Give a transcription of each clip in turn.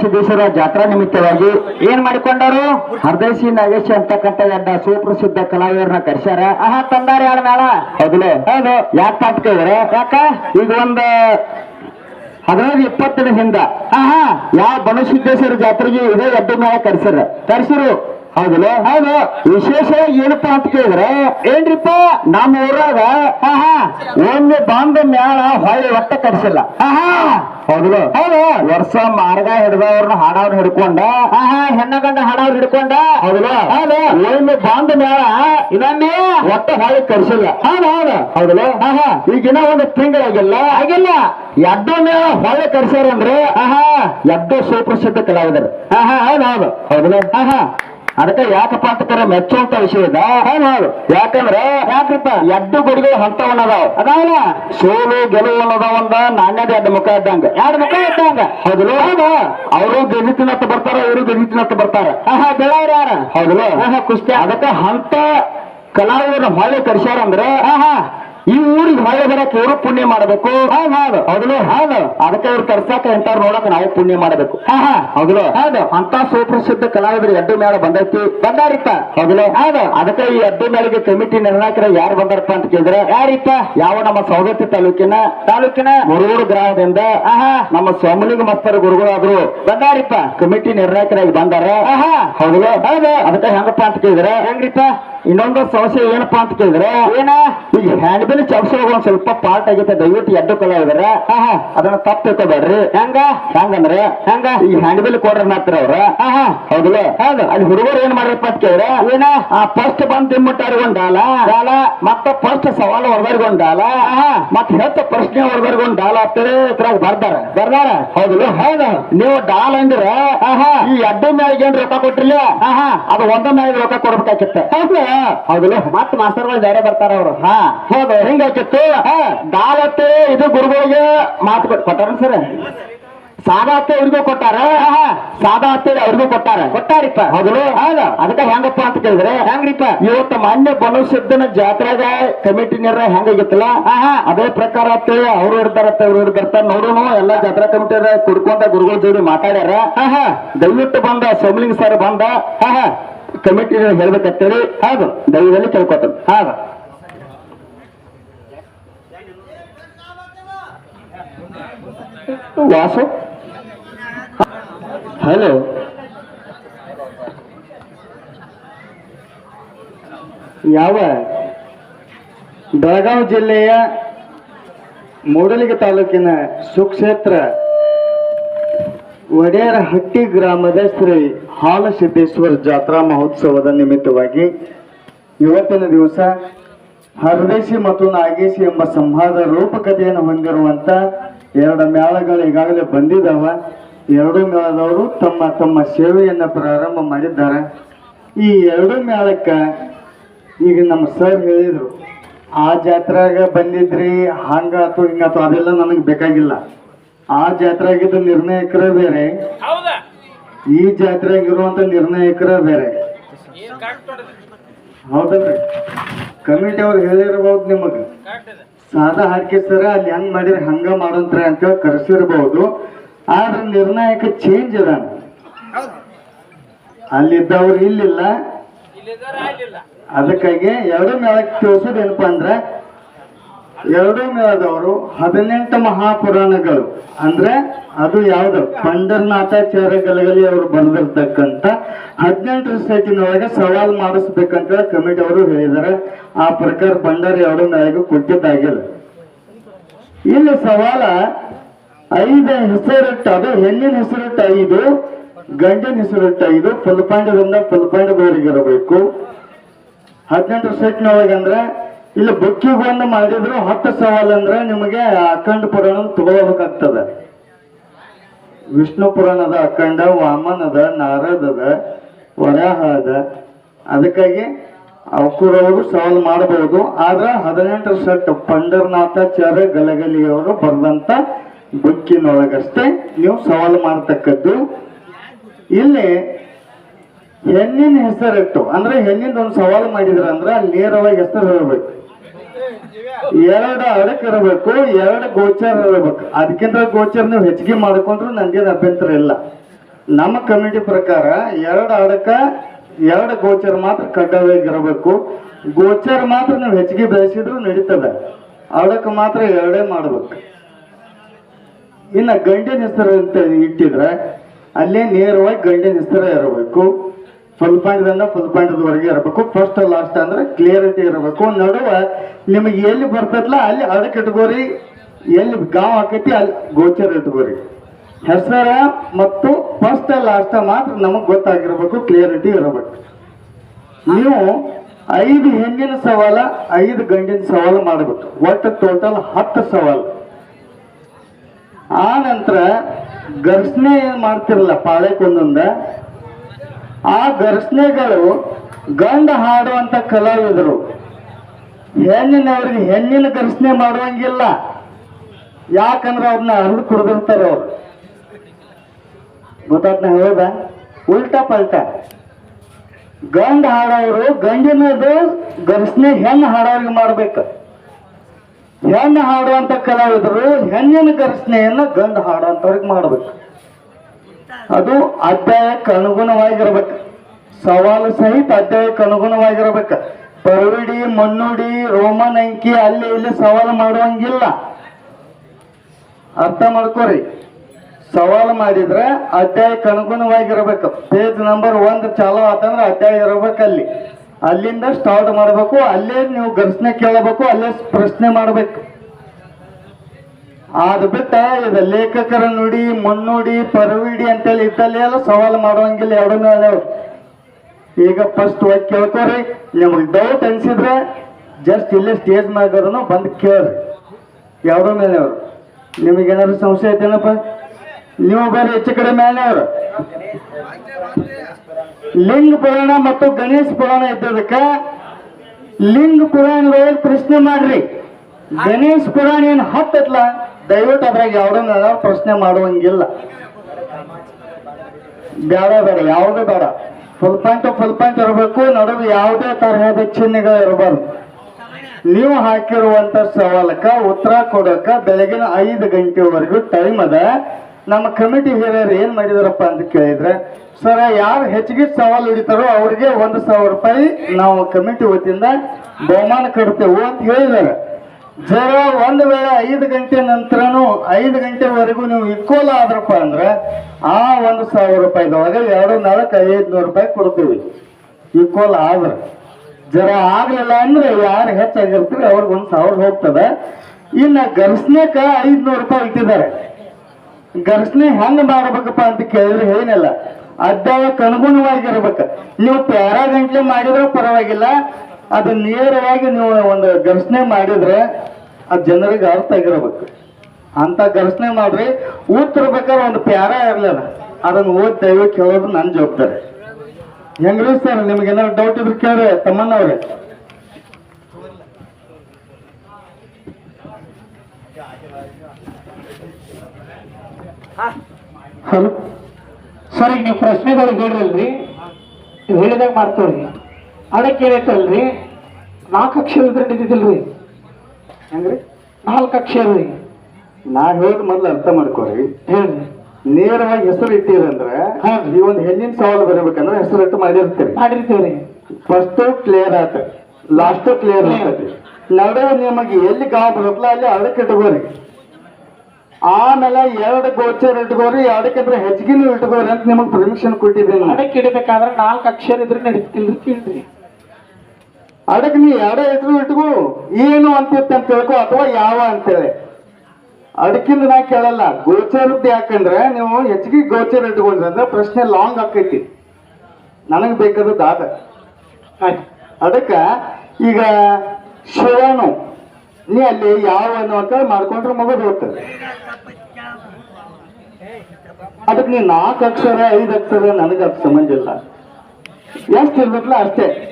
ಸಿದ್ದೇಶ್ವರ ಜಾತ್ರಾ ನಿಮಿತ್ತವಾಗಿ ಏನ್ ಮಾಡಿಕೊಂಡರು? ಹರ್ದೇಶಿ ನಾಗೇಶ್ ಅಂತಕ್ಕಂಥ ಎಡ್ಡ ಸುಪ್ರಸಿದ್ಧ ಕಲಾವಿದರನ್ನ ಕರ್ಸ್ಯಾರ. ಆಹಾ ತಂದಾರ ಯಾರ ಮೇಳ ಹೌದು ಹೌದು. ಯಾಕೆ ಕೇಳಿದ್ರೆ ಯಾಕ? ಈಗ ಒಂದು ಹದಿನೈದು ಇಪ್ಪತ್ತಿನ ಹಿಂದ ಆಹಾ. ಯಾವ ಬನಸಿದ್ದೇಶ್ವರ ಜಾತ್ರೆಗೆ ಇದೇ ಎಡ್ಡ ಮೇಳ ಕರ್ಸ್ಯಾರ. ಕರ್ಸಿರು ಹೌದಲ್ಲ? ಹೌದು. ವಿಶೇಷ ಏನಪ್ಪ ಅಂತ ಕೇಳಿದ್ರೆ ಏನ್ರಿಪ್ಪ ನಮ್ಮ ಊರಾಗ ಒಮ್ಮೆ ಬಂದ ಮ್ಯಾಳ ಹೊಳ್ಳಿ ಒಟ್ಟ ಕರ್ಸಿಲ್ಲ ಆಹಾ ಹೌದಲ್ಲ? ಹೌದು. ವರ್ಷ ಮಾರ್ಗ ಹಿಡ್ದವ್ರನ್ನ ಹಾಡವ್ರನ್ನ ಹಿಡ್ಕೊಂಡ. ಹೆಣ್ಣ ಗಂಡ ಹಾಡವ್ರ ಹಿಡ್ಕೊಂಡ. ಹೌದಲ್ಲ? ಹೌದು. ಒಮ್ಮೆ ಬಂದ ಮ್ಯಾಳ ಇದನ್ನೇ ಒಟ್ಟ ಹೊಳ್ಳಿ ಕರ್ಸಿಲ್ಲ ಹೌದು ಹೌದು. ಹೌದಲ್ಲ? ಈಗಿನ ಒಂದು ತಿಂಗಳಾಗಿಲ್ಲ. ಆಗಿಲ್ಲ. ಎಡ್ಡೋ ಮೇಳ ಹೊಳ್ಳಿ ಕರ್ಸ್ಯಾರ ಅಂದ್ರೆ ಎಡ್ಡೋ ಸುಪ್ರಸಿದ್ಧ ಕಲಾವಿದರು. ಹೌದು ಹೌದು. ಹೌದಲ್ಲ? ಅದಕ್ಕೆ ಯಾಕಪ್ಪ ಅಂತ ಕರೆ ಮೆಚ್ಚುವಂತ ವಿಷಯ ಇದ. ಹೌದು ಯಾಕಂದ್ರೆ ಯಾಕಪ್ಪ? ಎಡ್ಡು ಗುಡಿಗಳು ಹಂತವನ್ನದಾವ ಅದಾವಲ್ಲ? ಸೋಲು ಗೆಲುವು ಅನ್ನೋದ ಒಂದ ನಾಣ್ಯದ ಎರಡು ಮುಖ ಇದ್ದಂಗ. ಎರಡು ಮುಖ ಇದ್ದಂಗ. ಹೌದು ಹೌದು. ಅವರು ಗೆದಿತಿನತ್ತ ಬರ್ತಾರ ಇವರು ಗೆದಿತಿನತ್ತ ಬರ್ತಾರ. ಬೆಳವ್ರ ಯಾರ? ಹೌದು ಆಹಾ ಕುಸ್ತಿ ಅದಕ್ಕೆ ಹಂತ ಕಲಾವಿದರ ಹೊಳೆ ಕರ್ಸ್ಯಾರ ಅಂದ್ರೆ ಈ ಊರಿಗೆ ಮಳೆ ಬರಕ್ಕೆ ಇವರು ಪುಣ್ಯ ಮಾಡಬೇಕು. ಹೌದು ಹೌದು. ಅದಕ್ಕೆ ಇವ್ರು ತರ್ಸಾಕ ಎಂತವ್ರು ನೋಡಕ್ ನಾವು ಪುಣ್ಯ ಮಾಡಬೇಕು. ಹೌದು ಹೌದು. ಅಂತ ಸುಪ್ರಸಿದ್ಧ ಕಲಾವಿದರು ಎಡ್ಡು ಮೇಳ ಬಂದೈತಿ. ಬಂದಾರಿಪ್ಪ. ಹೌದು ಹೌದು. ಅದಕ್ಕೆ ಈ ಎಡ್ಡು ಮೇಳಿಗೆ ಕಮಿಟಿ ನಿರ್ಣಾಯಕರ ಯಾರು ಬಂದಾರಪ್ಪ ಅಂತ ಕೇಳಿದ್ರೆ ಯಾರಿಪ್ಪ? ಯಾವ ನಮ್ಮ ಸೌಗತ್ತಿ ತಾಲೂಕಿನ ತಾಲೂಕಿನ? ಮುರುಗೂರು ಗ್ರಾಮದಿಂದ ಆಹಾ ನಮ್ಮ ಸ್ವಾಮಿಲಿಂಗ ಮಸ್ತರ ಗುರುಗಳಾದ್ರು ಬಂದಾರಿಪ್ಪ. ಕಮಿಟಿ ನಿರ್ಣಾಯಕರಾಗಿ ಬಂದಾರ. ಆಹಾ ಹೌದು ಹೌದು. ಅದಕ್ಕೆ ಹೆಂಗಪ್ಪ ಅಂತ ಕೇಳಿದ್ರೆ ಹೆಂಗ್ರಿಪ್ಪ? ಇನ್ನೊಂದು ಸಮಸ್ಯೆ ಏನಪ್ಪಾ ಅಂತ ಕೇಳಿದ್ರೆ ಏನ? ಈಗ ಹ್ಯಾಂಡ್ ಬಿಲ್ ಚಪ್ಸೋಗ ಒಂದ್ ಸ್ವಲ್ಪ ಪಾರ್ಟ್ ಆಗೈತೆ ದಯವಿಟ್ಟು ಎಡ್ಡು ಕಲ ಇದ್ರೆ. ಅದನ್ನ ತಪ್ಪು ತಿಳ್ಕೊಬೇಡ್ರಿ ಹೆಂಗ? ಹೆಂಗಂದ್ರೆ ಹೆಂಗ? ಈ ಹ್ಯಾಂಡ್ ಬಿಲ್ ಕೊಡ್ರ ಮಾತ್ರ ಅವ್ರ. ಹೌದಲ್ಲ? ಹೌದು. ಅಲ್ಲಿ ಹುಡುಗರು ಏನ್ ಮಾಡ್ರಪ್ಪ ಅಂತ ಕೇಳ್ರೆ ಏನ? ಆ ಫಸ್ಟ್ ಬಂದ್ ತಿಮ್ಮಟ್ಟಾರ ಒಂದಾಲ ಡಾಲ ಮತ್ತ ಫಸ್ಟ್ ಸವಾಲು ಹೊರದವ್ರಿಗೆ ಒಂದ್ ಮತ್ತೆ ಹೆತ್ತ ಪ್ರಶ್ನೆ ಹೊರದವ್ರಿಗೆ ಒಂದ್ ಡಾಲ ಆಗ್ತದೆ ಇದ್ರಾಗ ಬರ್ದಾರ. ಬರ್ದಾರ? ಹೌದಲ್ಲ? ಹೌದು. ನೀವು ಡಾಲ್ ಅಂದ್ರ ಈ ಎಡ್ಡು ಮ್ಯಾಗ ಏನ್ ರೊಕ್ಕ ಕೊಟ್ಟಿರ್ಲಿ? ಅದು ಒಂದ ಮ್ಯಾಗ ರೊಕ್ಕ ಕೊಡ್ಬೇಕಾಗಿತ್ತ. ಹೌದು. ಹೌದಲ್ಲ? ಮತ್ತ ಮಾಸ್ತರ್ಗಳು ಬೇರೆ ಬರ್ತಾರ ಅವ್ರು. ಹಾ. ಹೌದು. ಹಿಂಗಾಕಿತ್ತು ದಾಲತ್ತೆ ಇದು ಗುರುಗಳಿಗೆ ಮಾತು ಕೊಟ್ಟು ಕೊಟ್ಟಾರ ಸರ್? ಸಾದಾ ಅತ್ತೆ ಇವ್ರಿಗೂ ಕೊಟ್ಟಾರ ಸಾದಾ ಅತ್ತೆ ಅವ್ರಿಗೂ ಕೊಟ್ಟಾರ? ಕೊಟ್ಟಾರಿಪ್ಪ. ಹೌದು ಹೌದು. ಅದಕ್ಕೆ ಹೆಂಗಪ್ಪ ಅಂತ ಕೇಳಿದ್ರೆ ಹೆಂಗ್ರಿಪ್ಪ? ಇವತ್ತು ಮಾನ್ಯ ಬನಸಿದ್ದನ ಜಾತ್ರೆಗ ಕಮಿಟಿನರ ಹೆಂಗಾಗಿತ್ತಲ್ಲ? ಅದೇ ಪ್ರಕಾರ ಅತ್ತೆ ಅವ್ರು ಇರ್ತಾರತ್ತೆ ಇವ್ರು ಇರ್ತಾರ ನೋಡೋಣ ಎಲ್ಲ ಜಾತ್ರಾ ಕಮಿಟಿ ಕುಡ್ಕೊಂಡ ಗುರುಗಳ ಜೋಡಿ ಮಾತಾಡ್ಯಾರ. ದಯವಿಟ್ಟು ಬಂದ ಸೋಮಲಿಂಗ್ ಸರ್ ಬಂದ ಕಮಿಟಿ ಹೇಳ್ಬೇಕಂತೇಳಿ. ಹೌದು. ದೈವದಲ್ಲಿ ಕೇಳ್ಕೊತ ಹೌದು. ವಾಸು? ಹಲೋ ಯಾವ? ಬೆಳಗಾವಿ ಜಿಲ್ಲೆಯ ಮೂಡಲಿಗೆ ತಾಲೂಕಿನ ಸುಕ್ಷೇತ್ರ ಹಟ್ಟಿ ಗ್ರಾಮದ ಶ್ರೀ ಹಾಲಸಿದ್ದೇಶ್ವರ ಜಾತ್ರಾ ಮಹೋತ್ಸವದ ನಿಮಿತ್ತವಾಗಿ ಇವತ್ತಿನ ದಿವಸ ಹರದೇಶಿ ಮತ್ತು ನಾಗೇಶಿ ಎಂಬ ಸಂವಾದ ರೂಪಕತೆಯನ್ನು ಹೊಂದಿರುವಂತ ಎರಡು ಮೇಳಗಳು ಈಗಾಗಲೇ ಬಂದಿದ್ದಾವೆ ಎರಡು ಮೇಳದವರು ತಮ್ಮ ತಮ್ಮ ಸೇವೆಯನ್ನು ಪ್ರಾರಂಭ ಮಾಡಿದ್ದಾರೆ. ಈ ಎರಡು ಮೇಳಕ್ಕೆ ಈಗ ನಮ್ಮ ಸರ್ ಹೇಳಿದರು ಆ ಜಾತ್ರೆಗೆ ಬಂದಿದ್ರಿ ಹಂಗಾತು ಹಿಂಗಾತು ಅದೆಲ್ಲ ನನಗೆ ಬೇಕಾಗಿಲ್ಲ. ಆ ಜಾತ್ರೆಗಿದ್ದ ನಿರ್ಣಾಯಕರೇ ಬೇರೆ ಈ ಜಾತ್ರೆಗಿರುವಂತ ನಿರ್ಣಾಯಕರೇ ಬೇರೆ. ಹೌದಲ್ರಿ. ಕಮಿಟಿ ಅವ್ರು ಹೇಳಿರ್ಬೋದು ನಿಮಗೆ. ಸಾದಾ ಹಾಕಿ ಸರ ಅಲ್ಲಿ ಹೆಂಗ್ ಮಾಡಿದ್ರೆ ಹಂಗ ಮಾಡಂತ್ರಿ ಅಂತ ಕರೆಸಿರ್ಬಹುದು ಆದ್ರೆ ನಿರ್ಣಾಯಕ ಚೇಂಜ್ ಅದ. ಅಲ್ಲಿದ್ದವ್ರು ಇಲ್ಲಿಲ್ಲ. ಅದಕ್ಕಾಗಿ ಎರಡು ಮೇಳಕ್ಕೆ ತಿಳಿಸೋದೇನಪ್ಪ ಅಂದ್ರೆ ಎರಡು ಮೇಳದವರು ಹದಿನೆಂಟು ಮಹಾಪುರಾಣಗಳು. ಅಂದ್ರೆ ಅದು ಯಾವ್ದು? ಪಂಡರ್ನಾಥಾಚಾರ್ಯ ಗಲಗಲಿ ಅವರು ಬಂದಿರ್ತಕ್ಕಂಥ ಹದಿನೆಂಟರ ಸೈಟಿನೊಳಗೆ ಸವಾಲ್ ಮಾಡಿಸ್ಬೇಕಂತ ಕಮಿಟಿ ಅವರು ಹೇಳಿದ್ದಾರೆ. ಆ ಪ್ರಕಾರ ಪಂಡರ್ ಎರಡು ಮೇಳಗೂ ಕೊಟ್ಟಿದ್ದಾಗಿಲ್ಲ. ಇಲ್ಲಿ ಸವಾಲ, ಐದು ಹೆಸರಿಟ್ಟ, ಅದು ಹೆಣ್ಣಿನ ಹೆಸರಿಟ್ಟ ಐದು, ಗಂಡಿನ ಹೆಸರಿಟ್ಟ ಐದು ಫುಲ್ಪಾಂಡದಿಂದ ಫುಲ್ಪಾಂಡದವರಿಗಿರಬೇಕು ಹದಿನೆಂಟು ಸೆಟ್ನೊಳಗೆ ಅಂದ್ರೆ ಇಲ್ಲಿ ಬುಕ್ಕಿಗೆ ಒಂದು ಮಾಡಿದ್ರು ಹತ್ತು ಸವಾಲ್ ಅಂದ್ರೆ ನಿಮಗೆ ಅಖಂಡ ಪುರಾಣ ತಗೋಬೇಕಾಗ್ತದೆ ವಿಷ್ಣು ಪುರಾಣದ ಅಖಂಡ ವಾಮನದ ನಾರದದ ವರಾಹ ಅದ. ಅದಕ್ಕಾಗಿ ಅವಕೂರವರು ಸವಾಲ್ ಮಾಡಬಹುದು ಆದ್ರೆ ಹದಿನೆಂಟು ಸೆಟ್ ಪಂಡರ್ನಾಥಾಚಾರ್ಯ ಗಲಗಲಿಯವರು ಬರೆದಂತ ಬುಕ್ಕಿನೊಳಗಷ್ಟೇ ನೀವು ಸವಾಲು ಮಾಡತಕ್ಕದ್ದು. ಇಲ್ಲಿ ಹೆಣ್ಣಿನ ಹೆಸರಿಟ್ಟು, ಅಂದ್ರೆ ಹೆಣ್ಣಿಂದ ಒಂದು ಸವಾಲು ಮಾಡಿದ್ರ ಅಂದ್ರೆ ನೇರವಾಗಿ ಹೆಸರು ಹೇಳಬೇಕು ಎರಡು ಅಡಕ್ ಇರಬೇಕು, ಎರಡು ಗೋಚರ ಇರಬೇಕು. ಅದಕ್ಕಿಂತ ಗೋಚರ್ ನೀವು ಹೆಚ್ಚಿಗೆ ಮಾಡಿಕೊಂಡ್ರು ನಂಗೇನು ಅಭ್ಯಂತರ ಇಲ್ಲ. ನಮ್ಮ ಕಮಿಟಿ ಪ್ರಕಾರ ಎರಡು ಅಡಕ, ಎರಡು ಗೋಚರ್ ಮಾತ್ರ ಕಡ್ಡಾಯವಾಗಿರಬೇಕು ಗೋಚರ್ ಮಾತ್ರ ನೀವು ಹೆಚ್ಚಿಗೆ ಬೆಳೆಸಿದ್ರು ನಡೀತದೆ. ಅಡಕ ಮಾತ್ರ ಎರಡೇ ಮಾಡ್ಬೇಕು. ಇನ್ನು ಗಂಡಿನ ಹೆಸರು ಅಂತ ಇಟ್ಟಿದ್ರೆ, ಅಲ್ಲೇ ನೇರವಾಗಿ ಗಂಡಿನ ಹೆಸರು ಇರಬೇಕು. ಫುಲ್ ಪಾಯಿಂಟ್ದಿಂದ ಫುಲ್ ಪಾಯಿಂಟ್ವರೆಗೆ ಇರಬೇಕು. ಫಸ್ಟ್ ಲಾಸ್ಟ್ ಅಂದ್ರೆ ಕ್ಲಿಯರಿಟಿ ಇರಬೇಕು. ನಡುವೆ ನಿಮಗೆ ಎಲ್ಲಿ ಬರ್ತದಲ್ಲ ಅಲ್ಲಿ ಅಡಕೆ ಇಟ್ಕೋರಿ ಎಲ್ಲಿ ಗಾವ್ ಹಾಕೈತಿ ಅಲ್ಲಿ ಗೋಚರ ಇಟ್ಕೋರಿ ಹೆಸರ ಮತ್ತು ಫಸ್ಟ್ ಲಾಸ್ಟ್ ಮಾತ್ರ ನಮಗೆ ಗೊತ್ತಾಗಿರ್ಬೇಕು ಕ್ಲಿಯರಿಟಿ ಇರಬೇಕು. ನೀವು ಐದು ಹೆಣ್ಣಿನ ಸವಾಲ, ಐದು ಗಂಡಿನ ಸವಾಲು ಮಾಡಬೇಕು. ಒಟ್ಟು ಟೋಟಲ್ ಹತ್ತು ಸವಾಲು. ಆ ನಂತರ ಘರ್ಷಣೆ ಏನು ಮಾಡ್ತಿರಲ್ಲ ಪಾಳೆಕೊಂದೊಂದ ಆ ಘರ್ಷಣೆಗಳು ಗಂಡ ಹಾಡುವಂತ ಕಲಾವಿದರು. ಹೆಣ್ಣಿನವ್ರಿಗೆ ಹೆಣ್ಣಿನ ಘರ್ಷಣೆ ಮಾಡುವಂಗಿಲ್ಲ. ಯಾಕಂದ್ರೆ ಅವ್ರನ್ನ ಹರಿದು ಕುಡ್ದಿರ್ತಾರೆ ಅವ್ರು. ಗೊತ್ತಾಗ್ನ ಹೇಳ್ದ? ಉಲ್ಟಾ ಪಲ್ಟಾ. ಗಂಡ ಹಾಡೋರು ಗಂಡಿನದು ಘರ್ಷಣೆ ಹೆಣ್ಣು ಹಾಡೋರಿಗೆ ಮಾಡ್ಬೇಕು. ಹೆಣ್ಣು ಹಾಡುವಂತ ಕಲಾವಿದರು ಹೆಣ್ಣಿನ ಘರ್ಷಣೆಯನ್ನ ಗಂಡ ಹಾಡುವಂತವ್ರಿಗೆ ಮಾಡ್ಬೇಕು. ಅದು ಅಧ್ಯಾಯಕ್ಕೆ ಅನುಗುಣವಾಗಿರ್ಬೇಕು. ಸವಾಲು ಸಹಿತ ಅಧ್ಯಾಯಕ್ಕೆ ಅನುಗುಣವಾಗಿರ್ಬೇಕು. ಪರವಿಡಿ ಮಣ್ಣುಡಿ ರೋಮನ್ ಅಂಕಿ, ಅಲ್ಲಿ ಇಲ್ಲಿ ಸವಾಲು ಮಾಡುವಂಗಿಲ್ಲ. ಅರ್ಥ ಮಾಡ್ಕೋರಿ. ಸವಾಲು ಮಾಡಿದ್ರೆ ಅಧ್ಯಾಯಕ್ಕೆ ಅನುಗುಣವಾಗಿರ್ಬೇಕು. ಪೇಜ್ ನಂಬರ್ ಒಂದು ಚಾಲೋ ಆತಂದ್ರೆ ಅಧ್ಯಾಯ ಇರಬೇಕು ಅಲ್ಲಿ. ಅಲ್ಲಿಂದ ಸ್ಟಾರ್ಟ್ ಮಾಡಬೇಕು, ಅಲ್ಲೇ ನೀವು ಘರ್ಷಣೆ ಕೇಳಬೇಕು, ಅಲ್ಲೇ ಪ್ರಶ್ನೆ ಮಾಡಬೇಕು. ಅದು ಬಿಟ್ಟ ಇದು ಲೇಖಕರ ನುಡಿ, ಮುನ್ನುಡಿ, ಪರವಿಡಿ ಅಂತೇಳಿ ಇದ್ದಲ್ಲಿ ಎಲ್ಲ ಸವಾಲು ಮಾಡುವಂಗಿಲ್ಲ ಎರಡು ಅದಾವ. ಈಗ ಫಸ್ಟ್ ಹೋಗಿ ಕೇಳ್ಕೋರಿ, ನಿಮಗೆ ಡೌಟ್ ಅನ್ಸಿದ್ರೆ ಜಸ್ಟ್ ಇಲ್ಲೇ ಸ್ಟೇಜ್ ಮಾಡಿದ್ರು ಬಂದು ಕೇಳ್ರಿ. ಎರಡು ಮೇಲೆ ಅವರು ನಿಮಗೇನಾದ್ರು ಸಂಶಯ ಐತೇನಪ್ಪ? ನೀವು ಬೇರೆ ಹೆಚ್ಚು ಕಡೆ ಮೇಲೆಯವರು ಲಿಂಗ ಪುರಾಣ ಮತ್ತು ಗಣೇಶ ಪುರಾಣ ಇದ್ದದಕ್ಕ ಲಿಂಗ ಪುರಾಣದೊಳಗೆ ಪ್ರಶ್ನೆ ಮಾಡ್ರಿ. ಗಣೇಶ ಪುರಾಣ ಏನು ಹತ್ತತ್ಲ? ದಯವಿಟ್ಟು ಅದ್ರಾಗ ಯಾವ್ದನ್ನ ಪ್ರಶ್ನೆ ಮಾಡುವಂಗಿಲ್ಲ. ಬೇಡ ಬೇಡ ಯಾವುದು ಬೇಡ ಫುಲ್ ಪಾಯಿಂಟ್ ಫುಲ್ ಪಾಯಿಂಟ್ ಇರಬೇಕು. ನಡುವೆ ಯಾವುದೇ ತರಹದ ಚಿಹ್ನೆಗಳು ಇರಬಾರ್ದು. ನೀವು ಹಾಕಿರುವಂತ ಸವಾಲಕ್ಕ ಉತ್ತರ ಕೊಡಕ ಬೆಳಗಿನ ಐದು ಗಂಟೆವರೆಗೂ ಟೈಮ್ ಅದ. ನಮ್ಮ ಕಮಿಟಿ ಹಿರಿಯರು ಏನ್ ಮಾಡಿದಾರಪ್ಪ ಅಂತ ಕೇಳಿದ್ರೆ, ಸರ್, ಯಾರು ಹೆಚ್ಚಿಗೆ ಸವಾಲು ಹಿಡಿತಾರೋ ಅವ್ರಿಗೆ ಒಂದು ಸಾವಿರ ರೂಪಾಯಿ ನಾವು ಕಮಿಟಿ ವತಿಯಿಂದ ಬಹುಮಾನ ಕೊಡ್ತೇವೆ ಅಂತ ಹೇಳಿದ್ದಾರೆ. ಜರ ಒಂದು ವೇಳೆ ಐದು ಗಂಟೆ ನಂತರನು ಐದು ಗಂಟೆವರೆಗೂ ನೀವು ಇಕ್ವಲ್ ಆದ್ರಪ್ಪ ಅಂದ್ರೆ ಆ ಒಂದು ಸಾವಿರ ರೂಪಾಯಿದೊಳಗೆ ಎರಡು ನಾಲ್ಕು ಐದುನೂರು ರೂಪಾಯಿ ಕೊಡ್ತೀವಿ. ಇಕ್ವಲ್ ಆದ್ರೆ. ಜರ ಆಗ್ಲಿಲ್ಲ ಅಂದ್ರೆ ಯಾರು ಹೆಚ್ಚಾಗಿರ್ತೀವಿ ಅವ್ರಿಗೆ ಒಂದು ಸಾವಿರ ಹೋಗ್ತದೆ. ಇನ್ನ ಗರ್ಸ್ನೇಕ ಐದ್ನೂರು ರೂಪಾಯಿ ಇಟ್ಟಿದ್ದಾರೆ. ಗರ್ಸ್ನೆ ಹೆಂಗ್ ಮಾಡ್ಬೇಕಪ್ಪ ಅಂತ ಕೇಳಿದ್ರೆ ಏನಿಲ್ಲ. ಅಧ್ಯಾಯಕ್ಕೆ ಅನುಗುಣವಾಗಿರ್ಬೇಕು. ನೀವು ಪ್ಯಾರಾ ಗಂಟ್ಲೆ ಮಾಡಿದ್ರೆ ಪರವಾಗಿಲ್ಲ. ಅದು ನೇರವಾಗಿ ನೀವು ಒಂದು ಘರ್ಷಣೆ ಮಾಡಿದ್ರೆ ಅದು ಜನರಿಗೆ ಅರ್ಥ ಆಗಿರಬೇಕು. ಅಂತ ಘರ್ಷಣೆ ಮಾಡ್ರಿ ಬೇಕಾದ್ರೆ ಒಂದು ಪ್ಯಾರ ಇರ್ಲಿಲ್ಲ. ಅದನ್ನ ಓದ್ತೇವೆ ದಯವಿಟ್ಟು ಕೇಳೋದು ನನ್ನ ಜವಾಬ್ದಾರಿ. ಹೆಂಗ್ರಿ ಸರ್, ನಿಮ್ಗೆ ಏನಾದ್ರು ಡೌಟ್ ಇದ್ರೆ ಕೇಳ್ರಿ ತಮ್ಮನವ್ರೆ ಹಲೋ. ಸರ್, ಈಗ ನೀವು ಪ್ರಶ್ನೆಗಳು ಹೇಳಿರಲ್ರಿ ಹೇಳಿದಾಗ ಮಾಡ್ತೇವ್ರಿ. ಅದಕ್ಕೆ ಏನೈತಲ್ರಿ ನಾಲ್ಕು ಅಕ್ಷರ ಇದ್ರೆ ನಡೀತಿಲ್ರಿ ಹೆಂಗ್ರಿ? ನಾಲ್ಕು ಅಕ್ಷರ ರೀ ನಾ ಹೇಳೋದು ಮೊದ್ಲು ಅರ್ಥ ಮಾಡ್ಕೋರಿ. ಹೇಳ್ರಿ ನೇರವಾಗಿ ಹೆಸರು ಇಟ್ಟಿರಂದ್ರೆ. ಈ ಒಂದು ಹೆಣ್ಣಿನ ಸವಾಲು ಬರಬೇಕಂದ್ರೆ ಹೆಸರು ಇಟ್ಟು ಮಾಡಿರ್ತೇವೆ ಮಾಡಿರ್ತೀವ್ರಿ. ಫಸ್ಟ್ ಕ್ಲಿಯರ್ ಆತ. ಲಾಸ್ಟ್ ಕ್ಲಿಯರ್ ಆಗ್ತದೆ ನಡುವೆ ನಿಮಗೆ ಎಲ್ಲಿ ಗಾವ್ ಬರುತ್ತಲ್ಲ ಅಲ್ಲಿ ಅದಕ್ಕೆ ಇಟ್ಕೋರಿ. ಆಮೇಲೆ ಎರಡು ಗೋಚರ್ ಇಟ್ಕೋರಿ ಅದಕ್ಕಿಂತ ಹೆಚ್ಚಿಗೆನೂ ಇಟ್ಕೋರಿ ಅಂತ ನಿಮಗೆ ಪರ್ಮಿಷನ್ ಕೊಟ್ಟಿದ್ದೀನಿ. ಅದಕ್ಕೆ ಇಡಬೇಕಾದ್ರೆ ನಾಲ್ಕು ಅಕ್ಷರ ಇದ್ರೆ ನಡೀತಿಲ್ರಿ ಕೇಳ್ರಿ. ಅದಕ್ಕೆ ನೀ ಎಡ ಇಟ್ರು ಇಟ್ಕೋ. ಏನು ಅಂತಿತ್ತು ಅಂತ ತಿಳ್ಕೊ ಅಥವಾ ಯಾವ ಅಂತೇಳಿ. ಅದಕ್ಕಿಂತ ನಾ ಕೇಳಲ್ಲ. ಗೋಚರದ್ದು ಯಾಕಂದ್ರೆ ನೀವು ಹೆಚ್ಚಿಗೆ ಗೋಚರ ಇಟ್ಕೊಂಡ್ರೆ ಅಂದ್ರೆ ಪ್ರಶ್ನೆ ಲಾಂಗ್ ಆಕೈತಿ. ನನಗೆ ಬೇಕಾದದ್ದು ದಾದ. ಅದಕ್ಕೆ ಈಗ ಶಿವನು ನೀ ಅಲ್ಲಿ ಯಾವ ಅನ್ನುವಂತ ಮಾಡ್ಕೊಂಡ್ರೆ ಮಗು ಹೋಗ್ತದೆ. ಅದಕ್ಕೆ ನೀ ನಾಲ್ಕು ಅಕ್ಷರ ಐದು ಅಕ್ಷರ ನನಗೆ ಅದು ಸಂಬಂಧ ಇಲ್ಲ. ಎಷ್ಟು ಇರ್ಬೇಕಲ್ಲ ಅಷ್ಟೇ.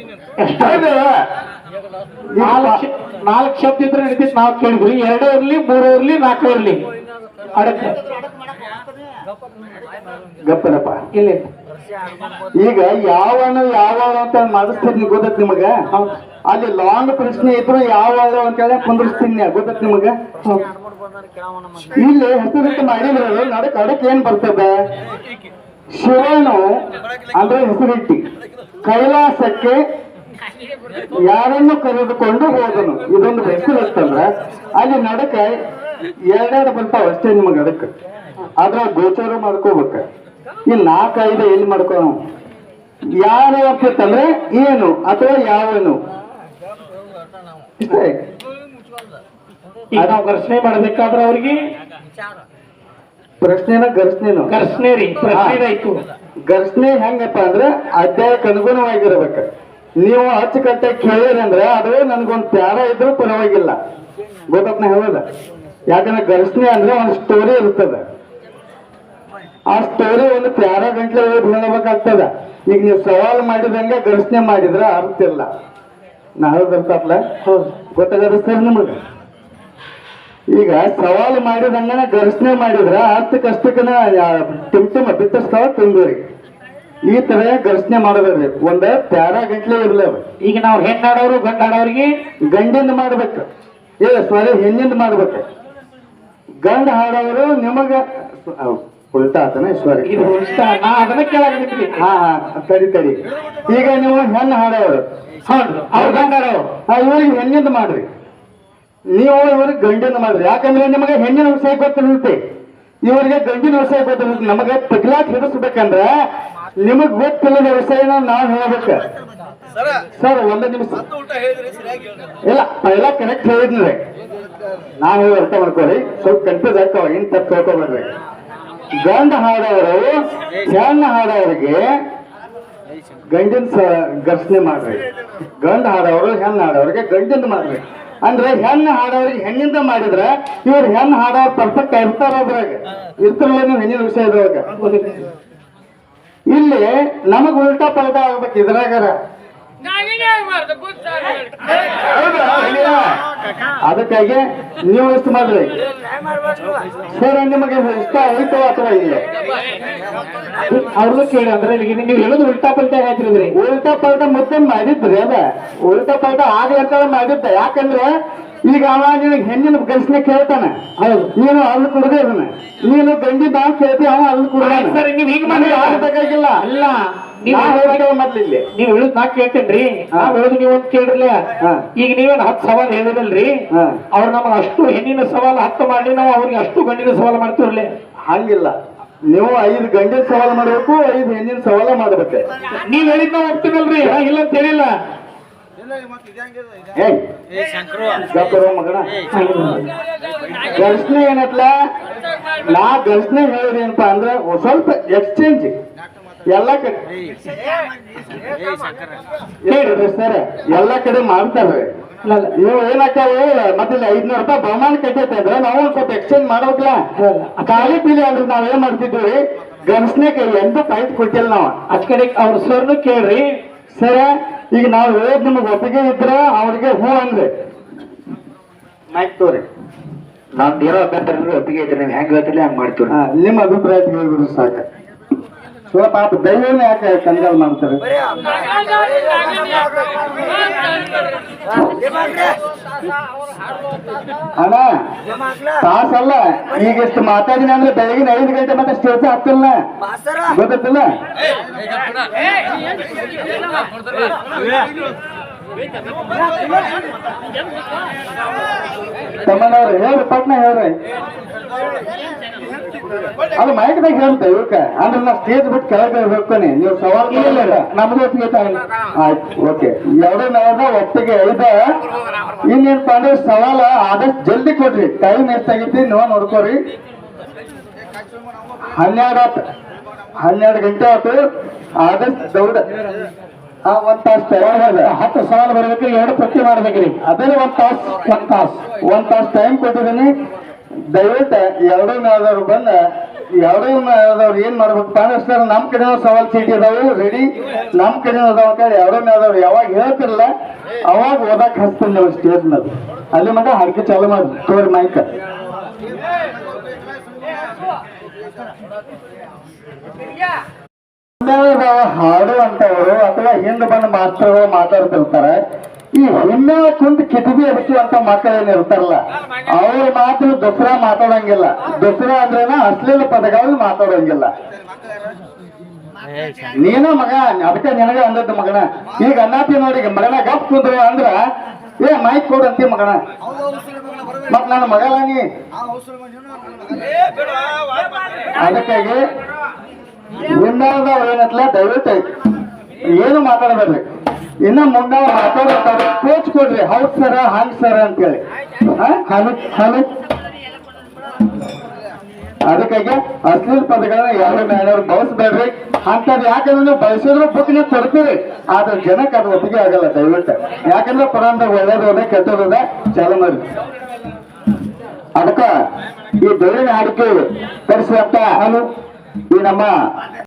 ನಾಲ್ಕು ನಾಲ್ಕು ಶಬ್ದ ಇದ್ರೆ ನಡೀತಿತ್ತು ನಾವು ಕೇಳಿದ್ರಿ ಎರಡೇ ಇರ್ಲಿ ಮೂರು ಇರ್ಲಿ ನಾಲ್ಕು ಇರ್ಲಿ. ಅಡಕ ಗಪ್ಪನಪ್ಪ ಇಲ್ಲಿ. ಈಗ ಯಾವ ಯಾವ ಅಂತ ಮಾಡಿಸ್ತೀನಿ ಗೊತ್ತ ನಿಮಗ? ಅಲ್ಲಿ ಲಾಂಗ್ ಪ್ರಶ್ನೆ ಇದ್ರು ಯಾವ ಅಂತೇಳಿ ಕುಂದಿರ್ಸ್ತೀನಿ ಗೊತ್ತ ನಿಮಗ? ಇಲ್ಲಿ ಹೆಸರಿಟ್ಟು ಮಾಡಿದ್ರೆ ನಡಕ್ ಅಡಕ್ ಏನ್ ಬರ್ತದೆ? ಶಿವನು ಅಂದ್ರೆ ಹೆಸರಿಟ್ಟಿ. ಕೈಲಾಸಕ್ಕೆ ಯಾರನ್ನು ಕರೆದುಕೊಂಡು ಹೋದನು. ಇದೊಂದು ವೆಹಿಕಲ್ ಇತ್ತಂದ್ರ ಅಲ್ಲಿ ನಡಕ ಎರಡೆರಡು ಬರ್ತಾವ ಅಷ್ಟೇ ನಿಮಗೆ ಅದಕ್ಕೆ. ಅದ್ರ ಗೋಚರ ಮಾಡ್ಕೋಬೇಕ. ಈ ನಾಲ್ಕೈದು ಎಲ್ಲಿ ಮಾಡ್ಕೋ ಯಾರು ಅಂತಂದ್ರೆ ಏನು ಅಥವಾ ಯಾವನು? ಇಷ್ಟೇ ಈಗ ನಾವು ಘರ್ಷಣೆ ಮಾಡ್ಬೇಕಾದ್ರೆ ಅವ್ರಿಗೆ? ಪ್ರಶ್ನೆನ ಘರ್ಷಣೆನು? ಘರ್ಷಣೆ ರೀ ಪ್ರಶ್ನೆ ಆಯ್ತು ಘರ್ಷಣೆ ಹೆಂಗಪ್ಪ ಅಂದ್ರೆ ಅಧ್ಯಾಯಕ್ಕೆ ಅನುಗುಣವಾಗಿರ್ಬೇಕು. ನೀವು ಅಚ್ಚುಕಟ್ಟೆ ಕೇಳಿರಂದ್ರೆ ಅದು ನನ್ಗೊಂದು ಪ್ಯಾರ ಇದ್ರೂ ಪರವಾಗಿಲ್ಲ. ಗೊತ್ತಪ್ಪ ಹೇಳೋದ? ಯಾಕಂದ್ರೆ ಘರ್ಷಣೆ ಅಂದ್ರೆ ಒಂದು ಸ್ಟೋರಿ ಇರ್ತದೆ. ಆ ಸ್ಟೋರಿ ಒಂದು ಪ್ಯಾರ ಗಂಟ್ಲೆ ಹೋಗಿ ಹೇಳಬೇಕಾಗ್ತದ. ಈಗ ನೀವು ಸವಾಲು ಮಾಡಿದಂಗೆ ಘರ್ಷಣೆ ಮಾಡಿದ್ರೆ ಅರ್ಥ ಇಲ್ಲ. ನಾ ಹೇಳೋದರ್ತಪ್ಲ ಗೊತ್ತಾಗದ ಸರ್ ನಿಮಗೆ? ಈಗ ಸವಾಲು ಮಾಡಿದಂಗನ ಘರ್ಷಣೆ ಮಾಡಿದ್ರ ಅರ್ಥಕ್ಕಷ್ಟಕ್ಕನ ಟಿಮ್ ಟಿಮ್ ಬಿತ್ತರ್ಸ್ತಾವ ತುಂಬಿರಿ ಈ ತರ ಘರ್ಷಣೆ ಮಾಡಬೇಡ್ರಿ ಒಂದ ಪ್ಯಾರ ಗಂಟ್ಲೆ ಇರ್ಲವ ಈಗ ನಾವು ಹೆಣ್ಣಾಡೋರು ಗಂಡಾಡೋರಿಗೆ? ಗಂಡಿಂದ ಮಾಡ್ಬೇಕು. ಏ ಸಾರಿ ಹೆಣ್ಣಿಂದ ಮಾಡ್ಬೇಕು. ಗಂಡ ಹಾಡೋರು ನಿಮಗ ಅಹ್, ಉಲ್ಟಾ ಆತನ ಸಾರಿ ಇದು ಇಷ್ಟ ನಾ ಅದನ್ನ ಹಾ ಹಾ ತಡಿ ತಡಿ ಈಗ ನೀವು ಹೆಣ್ಣು ಹಾಡೋರು. ಹೌದು. ಅವ್ರು ಗಂಡಾಡೋರು ಇವ್ರಿಗೆ ಹೆಣ್ಣಿಂದ ಮಾಡ್ರಿ. ನೀವು ಇವ್ರಿಗೆ ಗಂಡಿನ ಮಾಡ್ರಿ. ಯಾಕಂದ್ರೆ ನಿಮಗೆ ಹೆಣ್ಣಿನ ವಿಷಯ ಗೊತ್ತಿರುತ್ತೆ. ಇವರಿಗೆ ಗಂಡಿನ ವಿಷಯ ಗೊತ್ತಿರುತ್ತೆ. ನಮಗೆ ತಗ್ಲಾಕ್ ಹಿಡಿಸ್ಬೇಕಂದ್ರ ನಿಮಗ್ ಗೊತ್ತಿಲ್ಲದ ವಿಷಯ ನಾನು ಹೇಳಬೇಕು. ಸರ್ ಒಂದು ನಿಮಿಷ. ಇಲ್ಲ ಎಲ್ಲ ಕರೆಕ್ಟ್ ಹೇಳಿದ್ರಿ ನಾವು ಹೇಳಿ ಅರ್ಥ ಮಾಡ್ಕೊಳ್ಳಿ ಸ್ವಲ್ಪ ಕನ್ಫ್ಯೂಸ್ ಆಗ್ತಾವ ಏನ್ ತಪ್ಪು ತಿಳ್ಕೊಬೇಡ್ರಿ ಗಂಡ ಹಾಡೋರು ಹೆಣ್ಣು ಹಾಡೋರಿಗೆ ಗಂಡಿನ ಘರ್ಷಣೆ ಮಾಡ್ರಿ. ಗಂಡ ಹಾಡೋರು ಹೆಣ್ಣು ಹಾಡೋರಿಗೆ ಗಂಡಿಂದ ಮಾಡ್ರಿ. ಅಂದ್ರೆ ಹೆಣ್ಣು ಹಾಡೋರಿಗೆ ಹೆಣ್ಣಿಂದ ಮಾಡಿದ್ರೆ ಇವ್ರು ಹೆಣ್ಣು ಹಾಡೋರು ಪರ್ಫೆಕ್ಟ್ ಇರ್ತಾರ ಅದ್ರಾಗ ಇರ್ತಾರಲ್ಲ ನೀವು ಹೆಣ್ಣಿನ ವಿಷಯದೊಳಗ. ಇಲ್ಲಿ ನಮಗ್ ಉಲ್ಟಾ ಪಲ್ಟಾ ಆಗ್ಬೇಕು ಇದ್ರಾಗಾರ. ಅದಕ್ಕಾಗಿ ನೀವು ಎಷ್ಟು ಮಾಡ್ರಿ. ಸರ್ ನಿಮಗೆ ಇಷ್ಟ ಆಯ್ತು ಅಥವಾ ಇಲ್ಲ? ಅವ್ರದ್ದು ಕೇಳಿ ಅಂದ್ರೆ ಈಗ ನೀವು ಹೇಳೋದು ಉಲ್ಟಾ ಪಲ್ಟಾ ಹೇಳ್ತಿದ್ರಿ ಉಲ್ಟಾ ಪಲ್ಟ ಮುದ್ದೆ ಮಾಡಿದ್ರಿ ಅದ. ಉಲ್ಟಾ ಪಲ್ಟ ಆಗ್ಲಿ ಅಂತ ಮಾಡಿದ್ದ. ಯಾಕಂದ್ರೆ ಈಗ ಅವ ನಿನಗೆ ಹೆಣ್ಣಿನ ಘರ್ಷಣೆ ಕೇಳ್ತಾನೆ. ಹೌದು. ನೀನು ಅಲ್ಲಿ ಕುಡ್ದೆ ಇದನ್ನ. ನೀನು ಗಂಡಿ ನಾವು ಕೇಳ್ತಿ ಅವ ಅಲ್ಲಿ ಕುಡ್ದಾನ. ಸರ್ ನೀವು ಈಗ ಮಾಡಿ ಆಗಬೇಕಾಗಿಲ್ಲ. ಅಲ್ಲ ನೀವು ನಾ ಮೊದ್ಲು ಇಲ್ಲಿ ನೀವು ಹೇಳುದ್ ನಾ ಕೇಳ್ತೇನ್ರಿ? ನಾವ್ ಹೇಳುದು ನೀವು ಒಂದ್ ಕೇಳ್ರಲ್ಲ. ಈಗ ನೀವೇನ್ ಹತ್ತು ಸವಾಲ್ ಹೇಳಿದಲ್ರಿ. ಅವ್ರು ನಮ್ಗೆ ಅಷ್ಟು ಹೆಣ್ಣಿನ ಸವಾಲ್ ಹತ್ತು ಮಾಡಿ ನಾವು ಅವ್ರಿಗೆ ಅಷ್ಟು ಗಂಡಿನ ಸವಾಲ್ ಮಾಡ್ತಿರಲಿ ಹಂಗಿಲ್ಲ. ನೀವು ಐದು ಗಂಡಿನ ಸವಾಲ್ ಮಾಡ್ಬೇಕು ಐದು ಹೆಣ್ಣಿನ ಸವಾಲ ಮಾಡ್ಬೇಕು. ನೀವ್ ಹೇಳಿದ್ ನಾವು ಹೋಗ್ತೀನಲ್ರಿ ಇಲ್ಲ ಅಂತ ಹೇಳಿಲ್ಲ. ಘರ್ಷಣೆ ಏನತ್ಲ ನಾ ಘರ್ಷಣೆ ಹೇಳಿದೇನಪ್ಪ ಅಂದ್ರೆ ಒಂದ್ ಸ್ವಲ್ಪ ಎಕ್ಸ್ಚೇಂಜ್ ಎಲ್ಲ ಕಡೆ. ಹೇಳ್ರಿ ಸರ್ ಎಲ್ಲ ಕಡೆ ಮಾಡ್ತಾರೆ. ಇವು ಏನಾಗ್ತಾವೆ ಮತ್ತೆ ಇಲ್ಲಿ ಐದ್ನೂರು ರೂಪಾಯಿ ಬಹುಮಾನ ಕಟ್ಟೈತೆ ಅಂದ್ರೆ ನಾವು ಒಂದ್ ಸ್ವಲ್ಪ ಎಕ್ಸ್ಚೇಂಜ್ ಮಾಡ್ಬೇಕಲ್ಲ. ಖಾಲಿ ಪೀಲಿ ಅಂದ್ರೆ ನಾವ್ ಏನ್ ಮಾಡ್ತಿದ್ವಿ ಗಂಡಸ್ನೇ ಕೈ ಎಂದು ಪೈಟ್ ಕೊಟ್ಟಿಲ್ಲ ನಾವು. ಅದ್ ಕಡೆ ಅವ್ರ ಸರ್ನು ಕೇಳ್ರಿ. ಸರ ಈಗ ನಾವು ಹೇಳೋದ್ ನಿಮಗೆ ಒಪ್ಪಿಗೆ ಇದ್ರ ಅವ್ರಿಗೆ ಹೂ ಅಂದ್ರೆ ಮೈಕ್ ತೋರಿ ನಾನ್ ಏನೋ ಅಭ್ಯಂತರ ಒಪ್ಪಿಗೆ ಇದ್ರೆ ನೀವು ಹೆಂಗ್ ಹೇಳ್ತಿಲ್ಲ ಹಂಗ್ ಮಾಡ್ತೀವಿ ಹಾ, ನಿಮ್ಮ ಅಭಿಪ್ರಾಯ ಹೇಳ್ಬಿಡು ಸಾಕ ಸೊ ಪಾಪ ದೈವನ ಯಾಕೆ ಕಂಗಾಲ್ ಮಾಡ್ತಾರೆ ಅಣ್ಣ ತಾಸಲ್ಲ ಈಗ ಎಷ್ಟು ಮಾತಾಡಿನ ಅಂದ್ರೆ ಬೆಳಗಿನ ಐದು ಗಂಟೆ ಮತ್ತೆ ಸ್ಟೇಜ್ ಹತ್ತಿಲ್ಲ ಗೊತ್ತಿಲ್ಲ ತಮ್ಮನವ್ರು ಹೇಳ್ರಿ ಪಟ್ನ ಹೇಳ್ರಿ. ಅದು ಮೈಕ್ದಾಗ ಹೇಳ್ತೆ ಇವಕ್ಕ. ಅಂದ್ರೆ ನಾ ಸ್ಟೇಜ್ ಬಿಟ್ಟು ಕೆಳಗೆ ಹೋಗ್ತಾನೆ. ನೀವು ಸವಾಲ್ ಇಲ್ಲ ನಮ್ದು ಒಪ್ಪಿಗೆ ಆಯ್ತು? ಓಕೆ ಎರಡು ನಾವು ಒಪ್ಪಿಗೆ ಐದ ಇನ್ನೇನಪ್ಪ ಅಂದ್ರೆ ಸವಾಲ ಆದಷ್ಟು ಜಲ್ದಿ ಕೊಡ್ರಿ. ಟೈಮ್ ಎಷ್ಟಾಗೈತಿ ನೋ ನೋಡ್ಕೋರಿ. ಹನ್ನೆರಡು ಹನ್ನೆರಡು ಗಂಟೆ ಆಯ್ತು. ಆದಷ್ಟು ದೌಡ ಆ ಒಂದ್ ತಾಸು ಹತ್ತು ಸಾಲ ಬರ್ಬೇಕ್ರಿ ಎರಡು ಪಟ್ಟಿ ಮಾಡ್ಬೇಕ್ರಿ. ಅದೇ ಒಂದ್ ತಾಸು. ಒಂದ್ ತಾಸು. ಒಂದ್ ತಾಸು ಟೈಮ್ ಕೊಟ್ಟಿದ್ದೀನಿ. ದಯವಿಟ್ಟು ಎರಡೂ ಮೇಳದವ್ರು ಬಂದ. ಎರಡೂ ಮೇಳದವ್ರು ಏನ್ ಮಾಡ್ಬೇಕು? ಅಂದ್ರೆ ಸರ್ ನಮ್ ಕಡೆ ಸವಾಲ್ ಚೀಟಿ ಅದಾವು ರೆಡಿ ನಮ್ ಕಡೆ ಅದಾವ ಎರಡೂ ಮೇಳದವ್ರು ಯಾವಾಗ ಹೇಳ್ತಿರಲ್ಲ ಅವಾಗ ಓದಾಕ್ ಹಚ್ತೀನಿ ನಾವು ಸ್ಟೇಜ್ ಮೇಲೆ ಅಲ್ಲಿ ಮಟ್ಟ ಹಾರ್ಕೆ ಚಾಲು ಮಾಡಿ ತೋರಿ ಮೈಕ್ ಹಾಡು ಅಂತವರು ಅಥವಾ ಹಿಂದೆ ಬಂದು ಮಾಸ್ಟರ್ಗಳು ಮಾತಾಡ್ತಿರ್ತಾರೆ. ಈ ಹಿನ್ನ ಕುಂತ ಕಿಟಕಿ ಎಬ್ಸುವಂತ ಅಂತ ಏನ್ ಇರ್ತಾರಲ್ಲ ಅವ್ರ ಮಾತು ದಸರಾ ಮಾತಾಡಂಗಿಲ್ಲ. ದಸರಾ ಅಂದ್ರೇನ ಅಶ್ಲೀಲ ಪದಗಳಲ್ಲಿ ಮಾತಾಡಂಗಿಲ್ಲ. ನೀನ ಮಗ ಅದಕ್ಕೆ ನಿನಗ ಅಂದದ್ದು ಮಗನ. ಈಗ ಅನ್ನಾತಿ ನೋಡಿ ಮಗನ ಗಪ್ ಕುಂದ್ರ ಅಂದ್ರ ಏ ಮೈಕ್ ಕೊಡಂತಿ ಮಗನ. ಮತ್ ನನ್ನ ಮಗಲ ನೀ? ಅದಕ್ಕಾಗಿ ಮುಂದಾದವ್ರು ಏನತ್ಲ ದಯವಿಟ್ಟು ಏನು ಮಾತಾಡಬೇಡ್ರಿ. ಇನ್ನ ಮುಂದೆ ಮಾತಾಡ್ತಾರೆ ಕೋಚ್ ಕೊಡ್ರಿ. ಹೌದ್ ಸರ ಹಂಗ್ ಸರ ಅಂತೇಳಿ. ಹಾಲು, ಹಲೋ. ಅದಕ್ಕಾಗಿ ಅಶ್ಲೀಲ ಪದಗಳನ್ನ ಯಾರು ಮೇಡವ್ರು ಬಳಸ್ಬೇಡ್ರಿ. ಅಂತದ್ ಯಾಕಂದ್ರೆ ನೀವು ಬಯಸಿದ್ರು ಬುಕ್ನ ಕೊಡ್ತೀರಿ. ಆದ್ರೆ ಜನಕ್ಕೆ ಅದು ಒಪ್ಪಿಗೆ ಆಗಲ್ಲ ದಯವಿಟ್ಟು. ಯಾಕಂದ್ರೆ ಪುರಾಣದಾಗ ಒಳ್ಳೇದು ಕೆಟ್ಟದ ಚಾಲು ಮಾಡಿ ಅದಕ್ಕ ಈ ಬೆಳೆ ಅಡಿಕೆ ತರಿಸುವಂತ ಈ ನಮ್ಮ